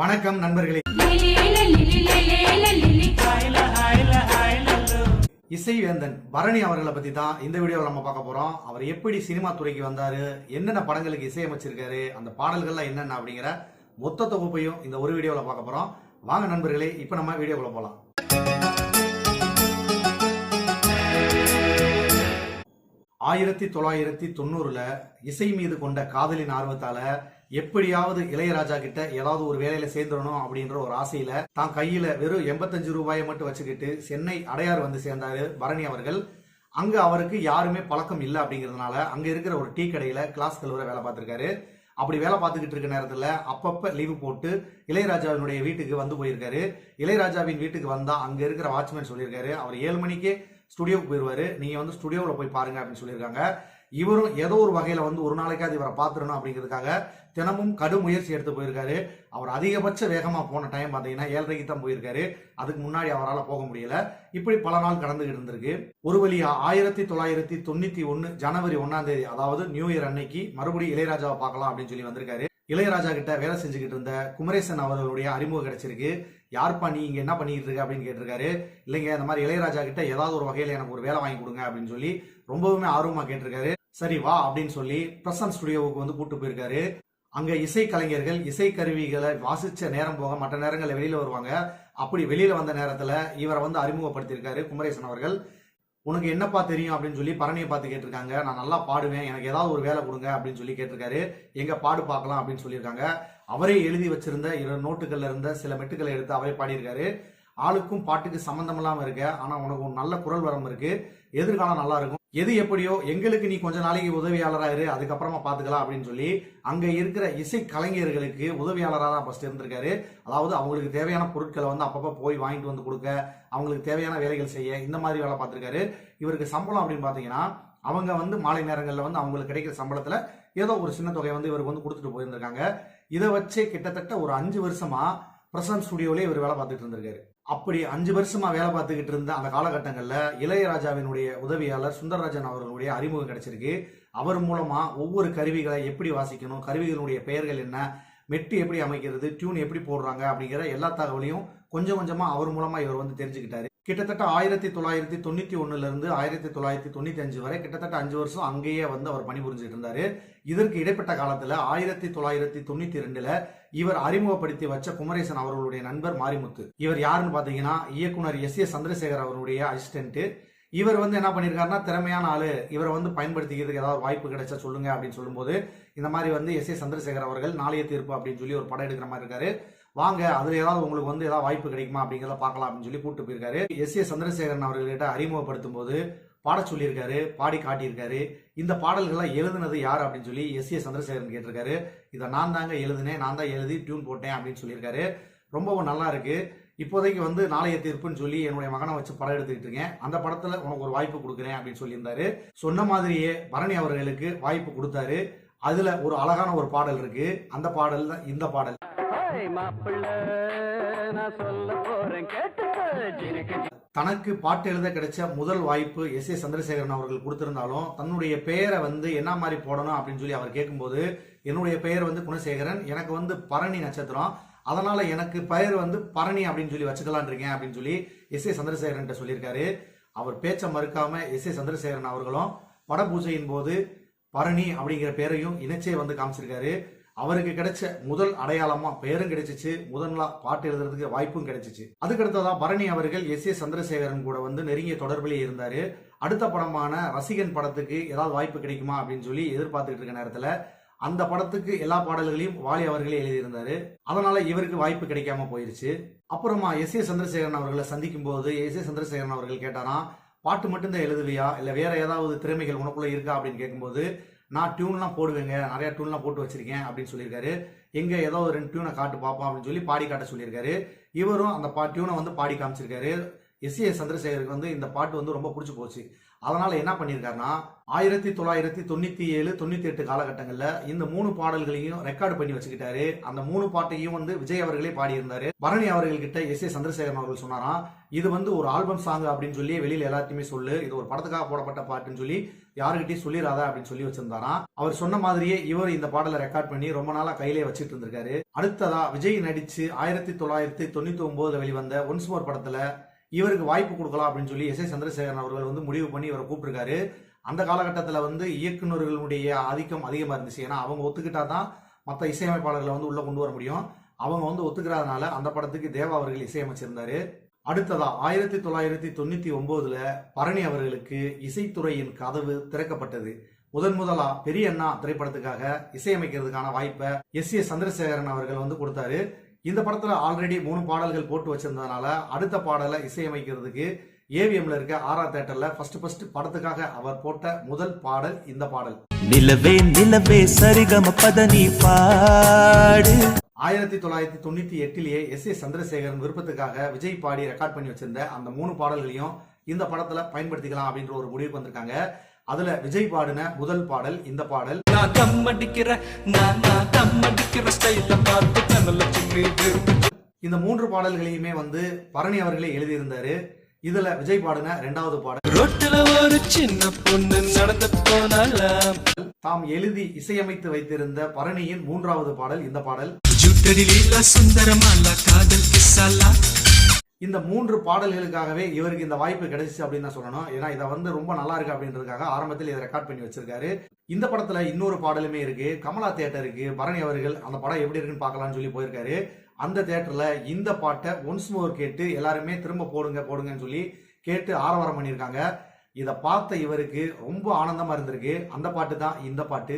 வணக்கம் நண்பர்களே. இசைவேந்தன் பரணி அவர்களை பத்தி தான் இந்த வீடியோவில் நம்ம பார்க்க போறோம். அவர் எப்படி சினிமா துறைக்கு வந்தாரு என்னென்ன படங்களுக்கு இசையமைச்சிருக்காரு அந்த பாடல்கள்லாம் என்னென்ன அப்படிங்கிற மொத்த தொகுப்பையும் இந்த ஒரு வீடியோவில் பார்க்க போறோம். வாங்க நண்பர்களே இப்போ நம்ம வீடியோக்குள்ள போலாம். ஆயிரத்தி தொள்ளாயிரத்தி தொண்ணூறுல இசை மீது கொண்ட காதலின் ஆர்வத்தால எப்படியாவது இளையராஜா கிட்ட ஏதாவது ஒரு வேலையில சேர்ந்துடணும் அப்படின்ற ஒரு ஆசையில தான் கையில வெறும் எண்பத்தஞ்சு ரூபாயை மட்டும் வச்சுக்கிட்டு சென்னை அடையார் வந்து சேர்ந்தாரு பரணி அவர்கள். அங்க அவருக்கு யாருமே பழக்கம் இல்லை அப்படிங்கிறதுனால அங்க இருக்கிற ஒரு டீ கடையில கிளாஸ் கழுவுற வேலை பார்த்திருக்காரு. அப்படி வேலை பார்த்துக்கிட்டு இருக்க நேரத்துல அப்பப்ப லீவு போட்டு இளையராஜாவினுடைய வீட்டுக்கு வந்து போயிருக்காரு. இளையராஜாவின் வீட்டுக்கு வந்தா அங்க இருக்கிற வாட்ச்மேன் சொல்லியிருக்காரு. அவர் ஏழு மணிக்கே ஸ்டுடியோவுக்கு போயிருவாரு. நீங்க வந்து ஸ்டுடியோவில் போய் பாருங்க அப்படின்னு சொல்லியிருக்காங்க. இவரும் ஏதோ ஒரு வகையில வந்து ஒரு நாளைக்காவது இவரை பார்த்துடணும் அப்படிங்கிறதுக்காக தினமும் கடும் முயற்சி எடுத்து போயிருக்காரு. அவர் அதிகபட்ச வேகமா போன டைம் பார்த்தீங்கன்னா ஏழரைக்கு தான் போயிருக்காரு. அதுக்கு முன்னாடி அவரால் போக முடியல. இப்படி பல நாள் கடந்துகிட்டு இருந்திருக்கு. ஒரு வழியா ஆயிரத்தி தொள்ளாயிரத்தி தொண்ணூத்தி ஒன்னு ஜனவரி ஒன்னாம் தேதி அதாவது நியூ இயர் அன்னைக்கு மறுபடியும் இளையராஜாவை பார்க்கலாம் அப்படின்னு சொல்லி வந்திருக்காரு. இளையராஜா கிட்ட வேலை செஞ்சுக்கிட்டு இருந்த குமரேசன் அவர்களுடைய அறிமுகம் கிடைச்சிருக்கு. யார்ப்பா நீ இங்க என்ன பண்ணிட்டு இருக்க அப்படின்னு கேட்டிருக்காரு. இல்லைங்க இந்த மாதிரி இளையராஜா கிட்ட ஏதாவது ஒரு வகையில எனக்கு ஒரு வேலை வாங்கி கொடுங்க அப்படின்னு சொல்லி ரொம்பவுமே ஆர்வமா கேட்டிருக்காரு. சரி வா அப்படின்னு சொல்லி பிரசன் ஸ்டுடியோவுக்கு வந்து கூட்டு போயிருக்காரு. அங்க இசை கலைஞர்கள் இசை கருவிகளை வாசிச்ச நேரம் போக மற்ற நேரங்களில் வெளியில வருவாங்க. அப்படி வெளியில வந்த நேரத்துல இவரை வந்து அறிமுகப்படுத்தியிருக்காரு குமரேசன் அவர்கள். உனக்கு என்னப்பா தெரியும் அப்படின்னு சொல்லி பரணியை பார்த்து கேட்டிருக்காங்க. நான் நல்லா பாடுவேன். எனக்கு ஏதாவது ஒரு வேலை கொடுங்க அப்படின்னு சொல்லி கேட்டிருக்காரு. எங்க பாடு பார்க்கலாம் அப்படின்னு சொல்லியிருக்காங்க. அவரே எழுதி வச்சிருந்த இரு நோட்டுகள்ல இருந்த சில மெட்டுக்களை எடுத்து அவரே பாடியிருக்காரு. ஆளுக்கும் பாட்டுக்கு சம்பந்தம் இல்லாம இருக்க ஆனா உனக்கு ஒரு நல்ல குரல் வரம் இருக்கு. எதிர்காலம் நல்லா இருக்கும். எது எப்படியோ எங்களுக்கு நீ கொஞ்ச நாளைக்கு உதவியாளராக இரு அதுக்கப்புறமா பார்த்துக்கலாம் அப்படின்னு சொல்லி அங்கே இருக்கிற இசை கலைஞர்களுக்கு உதவியாளராக தான் ஃபஸ்ட் இருந்திருக்காரு. அதாவது அவங்களுக்கு தேவையான பொருட்களை வந்து அப்பப்போ போய் வாங்கிட்டு வந்து கொடுக்க அவங்களுக்கு தேவையான வேலைகள் செய்ய இந்த மாதிரி வேலை பார்த்துருக்காரு. இவருக்கு சம்பளம் அப்படின்னு பார்த்தீங்கன்னா அவங்க வந்து மாலை நேரங்களில் வந்து அவங்களுக்கு கிடைக்கிற சம்பளத்தில் ஏதோ ஒரு சின்ன தொகையை வந்து இவருக்கு வந்து கொடுத்துட்டு போயிருந்திருக்காங்க. இதை வச்சு கிட்டத்தட்ட ஒரு அஞ்சு வருஷமாக பிரசன்ட் ஸ்டுடியோலேயே இவர் வேலை பார்த்துட்டு இருந்திருக்காரு. அப்படி அஞ்சு வருஷமா வேலை பார்த்துக்கிட்டு இருந்த அந்த காலகட்டங்களில் இளையராஜாவினுடைய உதவியாளர் சுந்தரராஜன் அவர்களுடைய அறிமுகம் கிடைச்சிருக்கு. அவர் மூலமா ஒவ்வொரு கருவிகளை எப்படி வாசிக்கணும் கருவிகளுடைய பெயர்கள் என்ன மெட்டு எப்படி அமைக்கிறது டியூன் எப்படி போடுறாங்க அப்படிங்கிற எல்லா தகவலையும் கொஞ்சம் கொஞ்சமா அவர் மூலமா இவர் வந்து தெரிஞ்சுக்கிட்டாரு. கிட்டத்தட்ட ஆயிரத்தி தொள்ளாயிரத்தி தொண்ணூத்தி ஒன்றுலேருந்து இருந்து ஆயிரத்தி தொள்ளாயிரத்தி தொண்ணூத்தி அஞ்சு வரை கிட்டத்தட்ட அஞ்சு வருஷம் அங்கேயே வந்து அவர் பணிபுரிஞ்சுட்டு இருந்தாரு. இதற்கு இடைப்பட்ட காலத்துல ஆயிரத்தி தொள்ளாயிரத்தி தொண்ணூத்தி ரெண்டுல இவர் அறிமுகப்படுத்தி வச்ச குமரேசன் அவர்களுடைய நண்பர் மாரிமுத்து. இவர் யாருன்னு பாத்தீங்கன்னா இயக்குனர் எஸ் ஏ சந்திரசேகர் அவருடைய அசிஸ்டன்ட் இவர் வந்து என்ன பண்ணியிருக்காருன்னா திறமையான ஆளு. இவரை வந்து பயன்படுத்திக்கிறதுக்கு ஏதாவது வாய்ப்பு கிடைச்சா சொல்லுங்க அப்படின்னு சொல்லும்போது இந்த மாதிரி வந்து எஸ் ஏ சந்திரசேகர் அவர்கள் நாளைய தீர்ப்பு அப்படின்னு சொல்லி ஒரு படம் எடுக்கிற மாதிரி இருக்காரு. வாங்க அதுல ஏதாவது உங்களுக்கு வந்து ஏதாவது வாய்ப்பு கிடைக்குமா அப்படிங்கிறத பார்க்கலாம் அப்படின்னு சொல்லி கூப்பிட்டு போயிருக்காரு. எஸ். ஏ. சந்திரசேகரன் அவர்கள்கிட்ட அறிமுகப்படுத்தும் போது பாட சொல்லியிருக்காரு பாடி காட்டியிருக்காரு. இந்த பாடல்கள்லாம் எழுதுனது யார் அப்படின்னு சொல்லி எஸ். ஏ. சந்திரசேகரன் கேட்டிருக்காரு. இதை நான் தாங்க எழுதினேன் நான் தான் எழுதி டியூன் போட்டேன் அப்படின்னு சொல்லியிருக்காரு. ரொம்பவும் நல்லா இருக்கு. இப்போதைக்கு வந்து நாளைய தீர்ப்புன்னு சொல்லி என்னுடைய மகனை வச்சு படம் எடுத்துக்கிட்டு இருக்கேன். அந்த படத்துல உனக்கு ஒரு வாய்ப்பு கொடுக்குறேன் அப்படின்னு சொல்லியிருந்தாரு. சொன்ன மாதிரியே பரணி அவர்களுக்கு வாய்ப்பு கொடுத்தாரு. அதுல ஒரு அழகான ஒரு பாடல் இருக்கு. அந்த பாடல் தான் இந்த பாடல். தனக்கு பாட்டு எழுத கிடைச்ச முதல் வாய்ப்பு எஸ் ஏ சந்திரசேகரன் அவர்கள் கொடுத்திருந்தாலும் தன்னுடைய பெயரை வந்து என்ன மாதிரி போடணும் அப்படின்னு சொல்லி அவர் கேட்கும்போது என்னுடைய பெயர் வந்து குணசேகரன் எனக்கு வந்து பரணி நட்சத்திரம் அதனால எனக்கு பெயர் வந்து பரணி அப்படின்னு சொல்லி வச்சுக்கலான் இருக்கேன் அப்படின்னு சொல்லி எஸ் ஏ சந்திரசேகரன் சொல்லியிருக்காரு. அவர் பேச்ச மறுக்காம எஸ் ஏ சந்திரசேகரன் அவர்களும் பட பூஜையின் போது பரணி அப்படிங்கிற பேரையும் இணைச்சே வந்து காமிச்சிருக்காரு. அவருக்கு கிடைச்ச முதல் அடையாளமா பெயரும் கிடைச்சிச்சு. முதன்லா பாட்டு எழுதுறதுக்கு வாய்ப்பும் கிடைச்சிச்சு. அதுக்கடுத்ததா பரணி அவர்கள் எஸ் ஏ சந்திரசேகரன் கூட வந்து நெருங்கிய தொடர்பிலே இருந்தாரு. அடுத்த படமான ரசிகன் படத்துக்கு ஏதாவது வாய்ப்பு கிடைக்குமா அப்படின்னு சொல்லி எதிர்பார்த்துக்கிட்டு இருக்க நேரத்துல அந்த படத்துக்கு எல்லா பாடல்களையும் வாலி அவர்களே எழுதியிருந்தாரு. அதனால இவருக்கு வாய்ப்பு கிடைக்காம போயிருச்சு. அப்புறமா எஸ் ஏ சந்திரசேகரன் அவர்களை சந்திக்கும் போது எஸ் ஏ சந்திரசேகரன் அவர்கள் கேட்டாராம் பாட்டு மட்டும்தான் எழுதுவியா? இல்ல வேற ஏதாவது திறமைகள் உனக்குள்ள இருக்கா? அப்படின்னு கேட்கும்போது நான் டியூன்லாம் போடுவேங்க. நிறையா டியூன்லாம் போட்டு வச்சிருக்கேன் அப்படின்னு சொல்லியிருக்காரு. எங்கே ஏதோ ஒரு ரெண்டு டியூனை காட்டு பார்ப்போம் அப்படின்னு சொல்லி பாடி காட்ட சொல்லியிருக்காரு. இவரும் அந்த பா டியூனை வந்து பாடி காமிச்சிருக்காரு. எஸ். ஏ. சந்திரசேகருக்கு வந்து இந்த பாட்டு வந்து ரொம்ப பிடிச்சி போச்சு. அதனால என்ன பண்ணியிருக்காருன்னா ஆயிரத்தி தொள்ளாயிரத்தி தொண்ணூற்றி ஏழு தொண்ணூற்றி எட்டு காலகட்டங்களில் இந்த மூணு பாடல்களையும் ரெக்கார்டு பண்ணி வச்சுக்கிட்டாரு. அந்த மூணு பாட்டையும் வந்து விஜய் அவர்களே பாடியிருந்தாரு. பரணி அவர்கள்கிட்ட எஸ். ஏ. சந்திரசேகரன் அவர்கள் சொன்னாராம் இது வந்து ஒரு ஆல்பம் சாங் அப்படின்னு சொல்லி வெளியில் எல்லாத்தையுமே சொல்லு. இது ஒரு படத்துக்காக போடப்பட்ட பாட்டுன்னு சொல்லி யாருகிட்டயும் சொல்லிடாத அப்படின்னு சொல்லி வச்சிருந்தாராம் அவர் சொன்ன மாதிரியே இவர் இந்த பாடலை ரெக்கார்ட் பண்ணி ரொம்ப நாளா கையிலே வச்சுட்டு இருந்திருக்காரு. அடுத்ததா விஜய் நடிச்சு ஆயிரத்தி தொள்ளாயிரத்தி தொண்ணூத்தி ஒன்பதுல வெளிவந்த ஒன்ஸ் மோர் படத்துல இவருக்கு வாய்ப்பு கொடுக்கலாம் அப்படின்னு சொல்லி எஸ் ஏ சந்திரசேகரன் அவர்கள் வந்து முடிவு பண்ணி இவரை கூப்பிட்டுருக்காரு. அந்த காலகட்டத்தில் வந்து இயக்குநர்களுடைய ஆதிக்கம் அதிகமாக இருந்துச்சு. ஏன்னா அவங்க ஒத்துக்கிட்டா தான் மற்ற இசையமைப்பாளர்களை வந்து உள்ளே கொண்டு வர முடியும். அவங்க வந்து ஒத்துக்கிறதுனால அந்த படத்துக்கு தேவா அவர்கள் இசையமைச்சிருந்தாரு. அடுத்ததா ஆயிரத்தி தொள்ளாயிரத்தி தொண்ணூத்தி ஒன்பதுல பரணி அவர்களுக்கு இசைத்துறையின் கதவு திறக்கப்பட்டது. முதன் முதலா பெரிய அண்ணா திரைப்படத்துக்காக இசையமைக்கிறதுக்கான வாய்ப்பை எஸ் ஏ சந்திரசேகரன் அவர்கள் வந்து கொடுத்தாரு. இந்த படத்துல ஆல்ரெடி மூணு பாடல்கள் போட்டு வச்சிருந்ததுனால அடுத்த பாடலை இசையமைக்கிறதுக்கு ஏவிஎம்ல இருக்க ஆரா தேட்டர்ல ஃபர்ஸ்ட் ஃபர்ஸ்ட் படத்துக்காக அவர் போட்ட முதல் பாடல் இந்த பாடல். நிலவே நிலவே சரிகம பதனி பாடு. ஆயிரத்தி தொள்ளாயிரத்தி தொண்ணூத்தி எட்டிலேயே எஸ் ஏ சந்திரசேகரன் விருப்பத்துக்காக விஜய் பாடி ரெக்கார்ட் பண்ணி வச்சிருந்த அந்த மூணு பாடல்களையும் இந்த படத்துல பயன்படுத்திக்கலாம் அப்படின்ற ஒரு முடிவுக்கு வந்திருக்காங்க. அதுல விஜய் பாடின முதல் பாடல் இந்த பாடல். நான் தம் அடிக்கிற நான் நான் தம் அடிக்கிற ஸ்டைல பார்த்து தன்னல சும்மி விரும்பி இந்த மூன்று பாடல்களையுமே வந்து பரணி அவர்களே எழுதியிருந்தாரு. இதுல விஜய் பாடின ரெண்டாவது பாடல். ரோட்டுல ஒரு சின்ன பொண்ணு நடந்து போனாலாம் தாம் எழுதி இசையமைத்து வைத்திருந்த பரணியின் மூன்றாவது பாடல் இந்த பாடல். கிஸ்ஸாலா? இந்த மூன்று பாடல்களுக்காகவே இவருக்கு இந்த வாய்ப்பு கிடைச்சிச்சு அப்படின்னு தான் சொல்லணும். ஏன்னா இதை வந்து ரொம்ப நல்லா இருக்கு அப்படின்றதுக்காக ஆரம்பத்தில் இதை ரெக்கார்ட் பண்ணி வச்சிருக்காரு. இந்த படத்துல இன்னொரு பாடலுமே இருக்கு. கமலா தியேட்டருக்கு பரணி அவர்கள் அந்த படம் எப்படி இருக்குன்னு பார்க்கலாம்னு சொல்லி போயிருக்காரு. அந்த தியேட்டர்ல இந்த பாட்டை ஒன்ஸ் மோர் கேட்டு எல்லாருமே திரும்ப போடுங்க போடுங்கன்னு சொல்லி கேட்டு ஆரவாரம் பண்ணியிருக்காங்க. இதை பார்த்த இவருக்கு ரொம்ப ஆனந்தமா இருந்திருக்கு. அந்த பாட்டு தான் இந்த பாட்டு.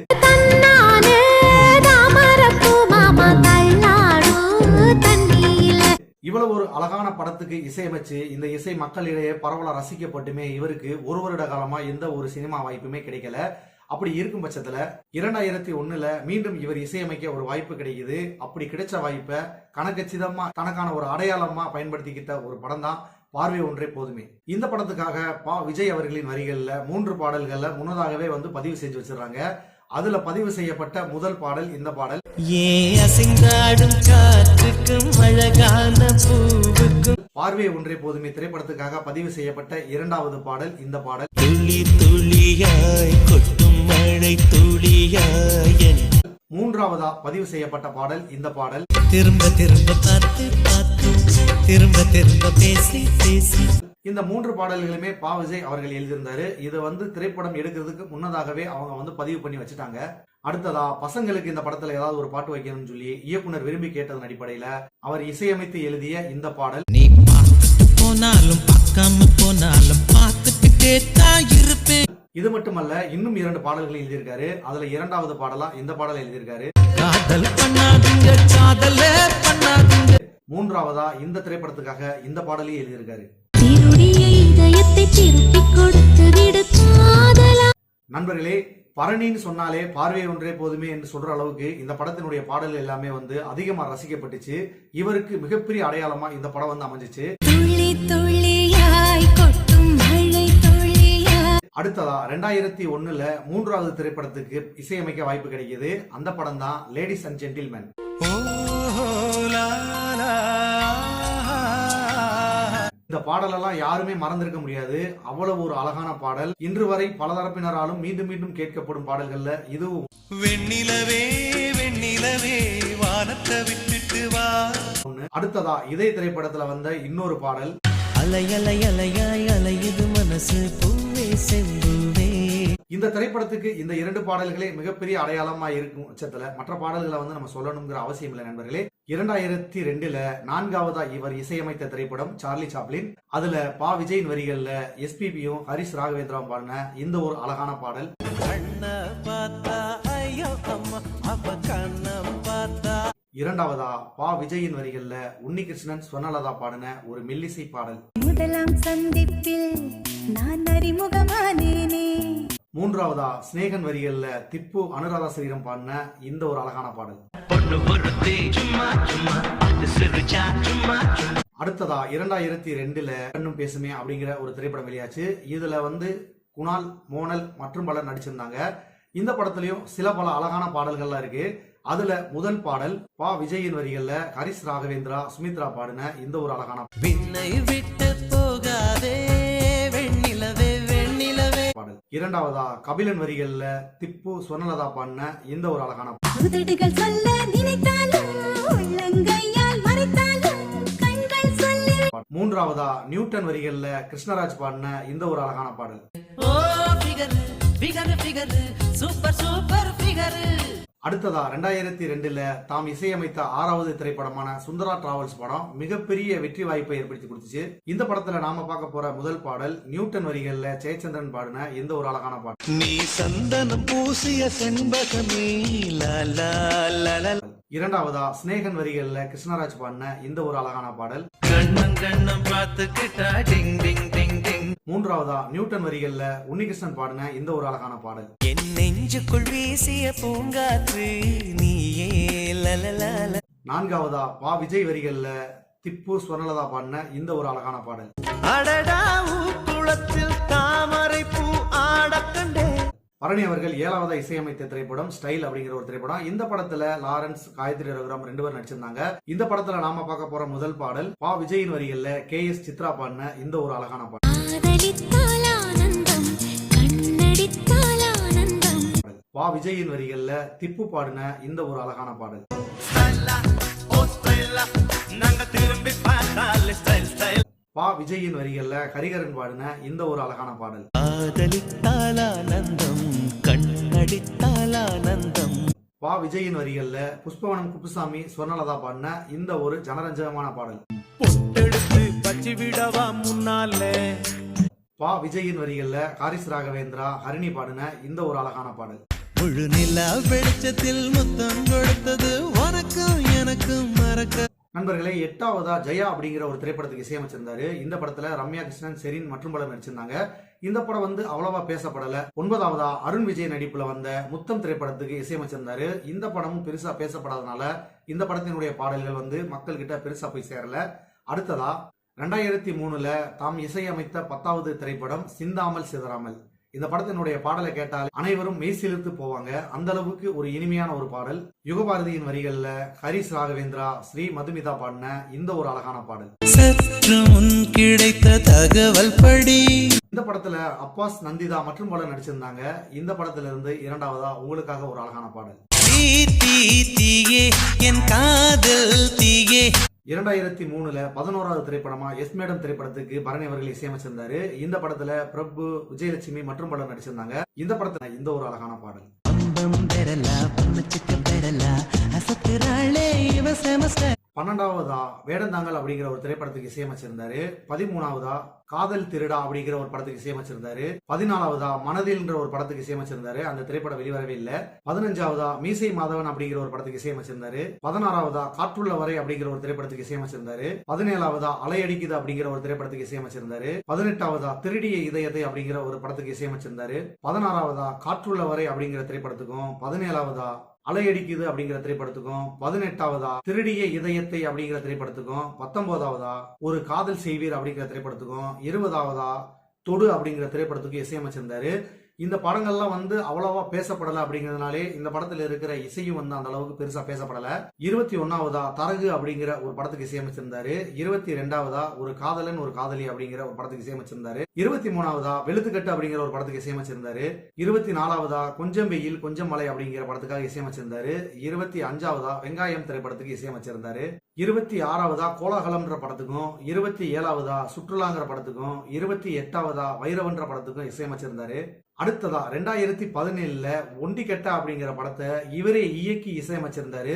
இவ்வளவு ஒரு அழகான படத்துக்கு இசையமைச்சு இந்த இசை மக்களிடையே பரவலா ரசிக்கப்பட்டுமே இவருக்கு ஒரு வருட காலமா எந்த ஒரு சினிமா வாய்ப்புமே கிடைக்கல. அப்படி இருக்கும் பட்சத்துல இரண்டாயிரத்தி ஒண்ணுல மீண்டும் இவர் இசையமைக்க ஒரு வாய்ப்பு கிடைக்குது. அப்படி கிடைச்ச வாய்ப்பை கணக்கச்சிதமா தனக்கான ஒரு அடையாளமா பயன்படுத்திக்கிட்ட ஒரு படம் தான் பார்வை ஒன்றே போதுமே. இந்த படத்துக்காக பா. விஜய் அவர்களின் வரிகள்ல மூன்று பாடல்கள்ல முன்னதாகவே வந்து பதிவு செஞ்சு வச்சிருக்காங்க அதுல பதிவு செய்யப்பட்ட முதல் பாடல் இந்த பாடல். ஏ அசைந்தாடும் காற்றுக்கும் அழகான பூவுக்கும் பார்வை ஒன்றே போதுமே திரைப்படத்துக்காக பதிவு செய்யப்பட்ட இரண்டாவது பாடல் இந்த பாடல். துளி துளியாய் மழை துளியாய் மூன்றாவதா பதிவு செய்யப்பட்ட பாடல் இந்த பாடல். திரும்ப திரும்ப பார்த்து பார்த்து திரும்ப திரும்ப பேசி பேசி. இந்த மூன்று பாடல்களுமே பா விஜய் அவர்கள் எழுதியிருந்தாரு. இது வந்து திரைப்படம் எடுக்கிறதுக்கு முன்னதாகவே அவங்க வந்து பதிவு பண்ணி வச்சுட்டாங்க. அடுத்ததா பசங்களுக்கு இந்த படத்துல ஏதாவது ஒரு பாட்டு வைக்கணும்னு சொல்லி இயக்குனர் விரும்பி கேட்டதன் அடிப்படையில அவர் இசையமைத்து எழுதிய இந்த பாடல். நீ மட்டுமல்ல இன்னும் இரண்டு பாடல்கள் எழுதியிருக்காரு. அதுல இரண்டாவது பாடலா இந்த பாடல் எழுதியிருக்காரு. மூன்றாவதா இந்த திரைப்படத்துக்காக இந்த பாடலையும் எழுதியிருக்காரு. நண்பர்களே பரணின்னு சொன்னாலே பார்வை ஒன்றே போதுமே என்று சொல்ற அளவுக்கு இந்த படத்தினுடைய பாடல் எல்லாமே வந்து அதிகமா ரசிக்கப்பட்டுச்சு. இவருக்கு மிகப்பெரிய அடையாளமா இந்த படம் வந்து அமைஞ்சிச்சு. அடுத்ததா ரெண்டாயிரத்தி ஒண்ணுல மூன்றாவது திரைப்படத்துக்கு இசையமைக்க வாய்ப்பு கிடைக்குது. அந்த படம் தான் லேடிஸ் அண்ட் ஜென்டில்மேன் இந்த பாடலெல்லாம் யாருமே மறந்திருக்க முடியாது. அவ்வளவு ஒரு அழகான பாடல். இன்று வரை பல தரப்பினராலும் மீண்டும் மீண்டும் கேட்கப்படும் பாடல்கள்ல இதுவும். வெண்ணிலவே வெண்ணிலவே வானத்தை விட்டுட்டு வா. அடுத்ததா இதே திரைப்படத்துல வந்த இன்னொரு பாடல். அலை அலை அலையாய் அலையுது மனசு. பூவே செம்புவே. இந்த திரைப்படத்துக்கு இந்த இரண்டு பாடல்களே மிகப்பெரிய அடையாளமா இருக்கும் பட்சத்துல மற்ற பாடல்களை வந்து நம்ம சொல்லணுங்கிற அவசியம் இல்லை நண்பர்களே. இரண்டாயிரத்தி ரெண்டுல நான்காவதா இவர் இசையமைத்த திரைப்படம் சார்லி சாப்ளின். அதுல பா. விஜயின் வரிகள்ல எஸ்பிபியும் ஹரிஷ் ராகவேந்திராவும் பாடின இந்த ஒரு அழகான பாடல். இரண்டாவதா பா. விஜயின் வரிகள்ல உன்னிகிருஷ்ணன் ஸ்வர்ணலதா பாடின ஒரு மெல்லிசை பாடல். முதலாம் சந்திப்பில் நான் அறிமுகமானேனே. மூன்றாவதா ஸ்நேகன் வரிகள்ல திப்பு அனுராதா ஸ்ரீரம் பாடின இந்த ஒரு அழகான பாடல். அடுத்ததா இரண்டாயிரத்தி ரெண்டுல கண்ணும் பேசுமே அப்படிங்கிற ஒரு திரைப்படம் வெளியாச்சு. இதுல வந்து குணால் மோனல் மற்றும் பலர் நடிச்சிருந்தாங்க. இந்த படத்துலயும் சில பல அழகான பாடல்கள்லாம் இருக்கு. அதுல முதல் பாடல் பா. விஜயின் வரிகள்ல ஹரிஷ் ராகவேந்திரா சுமித்ரா பாடின இந்த ஒரு அழகான விட்டு வெண்ணிலவே வெண்ணிலவே பாடல் இரண்டாவதா கபிலன் வரிகள்ல திப்பு சுவர்ணலதா பாடின இந்த ஒரு அழகான உதடுகள் சொல்ல நினைத்தாலும் உள்ளங்கையால் மறைத்தாலும் கண்கள் சொல்லி பாடல் மூன்றாவதா நியூட்டன் வரிகள்ல கிருஷ்ணராஜ் பாடின இந்த ஒரு அழகான பாடல் ஓ figure figure figure super super figure அடுத்ததா ரெண்டாயிரத்தி ரெண்டுல தாம் இசையமைத்த ஆறாவது திரைப்படமான சுந்தரா டிராவல்ஸ் படம் மிகப்பெரிய வெற்றி வாய்ப்பை ஏற்படுத்தி கொடுத்துச்சு. இந்த படத்துல நாம பார்க்க போற முதல் பாடல் நியூட்டன் வரிகள்ல ஜெயச்சந்திரன் பாடின இந்த ஒரு அழகான பாடல் நீ சந்தனம் பூசிய செண்பகமே. இரண்டாவதா சிநேகன் வரிகள்ல கிருஷ்ணராஜ் பாடின இந்த ஒரு அழகான பாடல்? கண்ணம் கண்ணம் பார்த்துக்கிட்டா டிங் டிங் மூன்றாவதா? நியூட்டன் வரிகள்ல உன்னிகிருஷ்ணன் பாடின இந்த ஒரு அழகான பாடல் என் நெஞ்சுக்குள் வீசிய பூங்காற்று நீயே நான்காவதா? பா விஜய் வரிகள்ல திப்பு ஸ்வர்ணலதா பாடின இந்த ஒரு அழகான பாடல் அடடா குளத்தில் தாமரை பூ பரணி அவர்கள் ஏழாவதா இசையமைத்த திரைப்படம் ஸ்டைல் அப்படிங்கிற ஒரு திரைப்படம். இந்த படத்துல லாரன்ஸ் காயத்ரி ரகுராம் ரெண்டு பேரும் நடிச்சிருந்தாங்க. இந்த படத்துல நாம பார்க்க போற முதல் பாடல் பா. விஜயின் வரிகள்ல கே. எஸ். சித்ரா பாடின இந்த ஒரு அழகான பாடல். பா. விஜயின் வரிகள்ல திப்பு பாடின இந்த ஒரு அழகான பாடல். நாங்க திரும்பி பார்த்தாலே ஸ்டைல் ஸ்டைல் பா விஜயின் வரிகள்ல ஹரிகரன் பாடின இந்த ஒரு அழகான பாடல். காதலித்தால் ஆனந்தம் கண்ணடித்தால் ஆனந்தம். பா விஜயின் வரிகள்ல புஷ்பவனம் குப்புசாமி ஸ்வர்ணலதா பாடின இந்த ஒரு ஜனரஞ்சகமான பாடல். எடுத்து பச்சி விடவா முன்னாலே? பா விஜயின் வரிகள்ல ஹாரிஸ் ராகவேந்திரா ஹரிணி பாடின இந்த ஒரு அழகான பாடல். முழு நிலா வெளிச்சத்தில் முத்தம் கொடுத்தது உனக்கும் எனக்கும் மறக்க நண்பர்களே எட்டாவதா ஜெயா அப்படிங்கிற ஒரு திரைப்படத்துக்கு இசையமைச்சிருந்தாரு. இந்த படத்துல ரம்யா கிருஷ்ணன் செரின் மற்றும் பலர் நடிச்சிருந்தாங்க. இந்த படம் வந்து அவ்வளவா பேசப்படல. ஒன்பதாவதா அருண் விஜய் நடிப்புல வந்த முத்தம் திரைப்படத்துக்கு இசையமைச்சிருந்தாரு. இந்த படமும் பெருசா பேசப்படாதனால இந்த படத்தினுடைய பாடல்கள் வந்து மக்கள் கிட்ட பெருசா போய் சேரல. அடுத்ததா ரெண்டாயிரத்தி மூணுல தாம் இசையமைத்த பத்தாவது திரைப்படம் சிந்தாமல் சிதறாமல். இந்த படத்தினுடைய பாடலை கேட்டால் அனைவரும் மெய்சிலிர்த்து போவாங்க. அந்த அளவுக்கு ஒரு இனிமையான ஒரு பாடல். யுகபாரதியின் வரிகள்ல ஹரிஸ் ராகவேந்திரா ஸ்ரீ மதுமிதா பாடின இந்த ஒரு அழகான பாடல். கிடைத்த தகவல் படி. இந்த படத்துல அப்பாஸ் நந்திதா மற்றும் பலர் நடிச்சிருந்தாங்க. இந்த படத்துல இருந்து இரண்டாவதா உங்களுக்காக ஒரு அழகான பாடல். தீ தீ தீயே என் காதல் தீயே இரண்டாயிரத்தி மூணுல பதினோராவது திரைப்படமா எஸ் மேடம் திரைப்படத்துக்கு பரணி அவர்கள் இசையமைச்சிருந்தாரு. இந்த படத்துல பிரபு விஜயலட்சுமி மற்றும் பலர் நடிச்சிருந்தாங்க. இந்த படத்துல இந்த ஒரு அழகான பாடல். பன்னெண்டாவதா வேடந்தாங்கல் அப்படிங்கிற ஒரு திரைப்படத்துக்கு இசையமைச்சிருந்தாரு. பதிமூணாவதா காதல் திருடா அப்படிங்கிற ஒரு படத்துக்கு இசையமைச்சிருந்தாரு. பதினாலாவதா மனதில்ன்ற ஒரு படத்துக்கு இசையமைச்சிருந்தாரு. அந்த திரைப்படம் வெளிவரவே இல்லை. பதினஞ்சாவதா மீசை மாதவன் அப்படிங்கிற ஒரு படத்துக்கு இசையமைச்சிருந்தாரு. பதினாறாவதா காற்றுள்ள வரை அப்படிங்கிற ஒரு திரைப்படத்துக்கு இசையமைச்சிருந்தாரு. பதினேழாவதா அலையடிக்குது அப்படிங்கிற ஒரு திரைப்படத்துக்கு இசையமைச்சிருந்தாரு. பதினெட்டாவதா திருடிய இதயத்தை அப்படிங்கிற ஒரு படத்துக்கு இசையமைச்சிருந்தாரு. பதினாறாவதா காற்றுள்ள வரை அப்படிங்கிற திரைப்படத்துக்கும் பதினேழாவதா அலையடிக்குது அப்படிங்கிற திரைப்படத்துக்கும் பதினெட்டாவதா? திருடிய இதயத்தை அப்படிங்கிற திரைப்படத்துக்கும் பத்தொன்பதாவதா? ஒரு காதல் செய்வீர் அப்படிங்கிற திரைப்படத்துக்கும் இருபதாவதா? தொடு அப்படிங்கிற திரைப்படத்துக்கு இசையமைச்சிருந்தாரு. இந்த படங்கள்லாம் வந்து அவ்வளவா பேசப்படல அப்படிங்கிறதுனாலே இந்த படத்துல இருக்கிற இசையும் வந்து அந்த அளவுக்கு பெருசா பேசப்படல. இருபத்தி ஒன்னாவதா தரகு அப்படிங்கிற ஒரு படத்துக்கு இசையமைச்சிருந்தாரு. இருபத்தி ரெண்டாவதா ஒரு காதலன் ஒரு காதலி அப்படிங்கிற ஒரு படத்துக்கு இசையமைச்சிருந்தாரு. இருபத்தி மூணாவதா வெளுத்துக்கட்டு அப்படிங்கிற ஒரு படத்துக்கு இசையமைச்சிருந்தாரு. இருபத்தி நாலாவதா கொஞ்சம் வெயில் கொஞ்சம் மலை அப்படிங்கிற படத்துக்காக இசையமைச்சிருந்தாரு. இருபத்தி அஞ்சாவதா வெங்காயம் திரைப்படத்துக்கு இசையமைச்சிருந்தாரு. இருபத்தி ஆறாவதா கோலாகலம்ன்ற படத்துக்கும் இருபத்தி ஏழாவதா சுற்றுலாங்கிற படத்துக்கும் இருபத்தி எட்டாவதா வைரவன்ற படத்துக்கும் இசையமைச்சிருந்தாரு. அடுத்ததா ரெண்டாயிரத்தி பதினேழுல ஒண்டிக்கெட்ட அப்படிங்கிற படத்தை இவரே இயக்கி இசையமைச்சிருந்தாரு.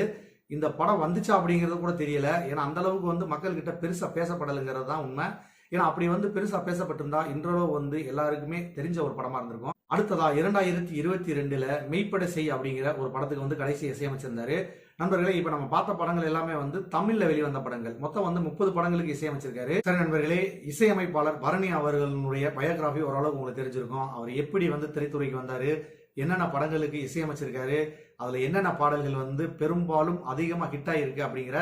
இந்த படம் வந்துச்சா அப்படிங்கிறது கூட தெரியல. ஏன்னா அந்த அளவுக்கு வந்து மக்கள் கிட்ட பெருசா பேசப்படலைங்கிறது தான் உண்மை. ஏன்னா அப்படி வந்து பெருசா பேசப்பட்டிருந்தா இன்றளவு வந்து எல்லாருக்குமே தெரிஞ்ச ஒரு படமா இருந்திருக்கும். அடுத்ததா இரண்டாயிரத்தி இருபத்தி ரெண்டுல மெய்ப்பட செய் அப்படிங்கிற ஒரு படத்துக்கு வந்து கடைசி இசையமைச்சிருந்தாரு. நண்பர்களே இப்ப நம்ம பார்த்த படங்கள் எல்லாமே வந்து தமிழ்ல வெளிவந்த படங்கள். மொத்தம் வந்து முப்பது படங்களுக்கு இசையமைச்சிருக்காரு. சரி நண்பர்களே இசையமைப்பாளர் பரணி அவர்களுடைய பயோகிராஃபி ஓரளவுக்கு உங்களுக்கு தெரிஞ்சிருக்கும். அவர் எப்படி வந்து திரைத்துறைக்கு வந்தாரு? என்னென்ன படங்களுக்கு இசையமைச்சிருக்காரு? அதுல என்னென்ன பாடல்கள் வந்து பெரும்பாலும் அதிகமா ஹிட் ஆகிருக்கு அப்படிங்கிற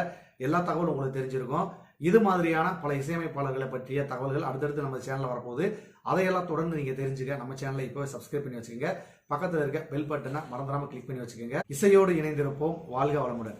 எல்லா தகவலும் உங்களுக்கு தெரிஞ்சிருக்கும். இது மாதிரியான பல இசையமைப்பாளர்களை பற்றிய தகவல்கள் அடுத்தடுத்து நம்ம சேனல்ல வரப்போகுது. அதையெல்லாம் தொடர்ந்து நீங்க தெரிஞ்சுக்க நம்ம சேனலை இப்போ சப்ஸ்கிரைப் பண்ணி வச்சுக்கோங்க. பக்கத்துல இருக்க பெல் பட்டனை மறந்துடாம கிளிக் பண்ணி வச்சுக்கோங்க. இசையோடு இணைந்திருப்போம். வாழ்க வளமுடன்.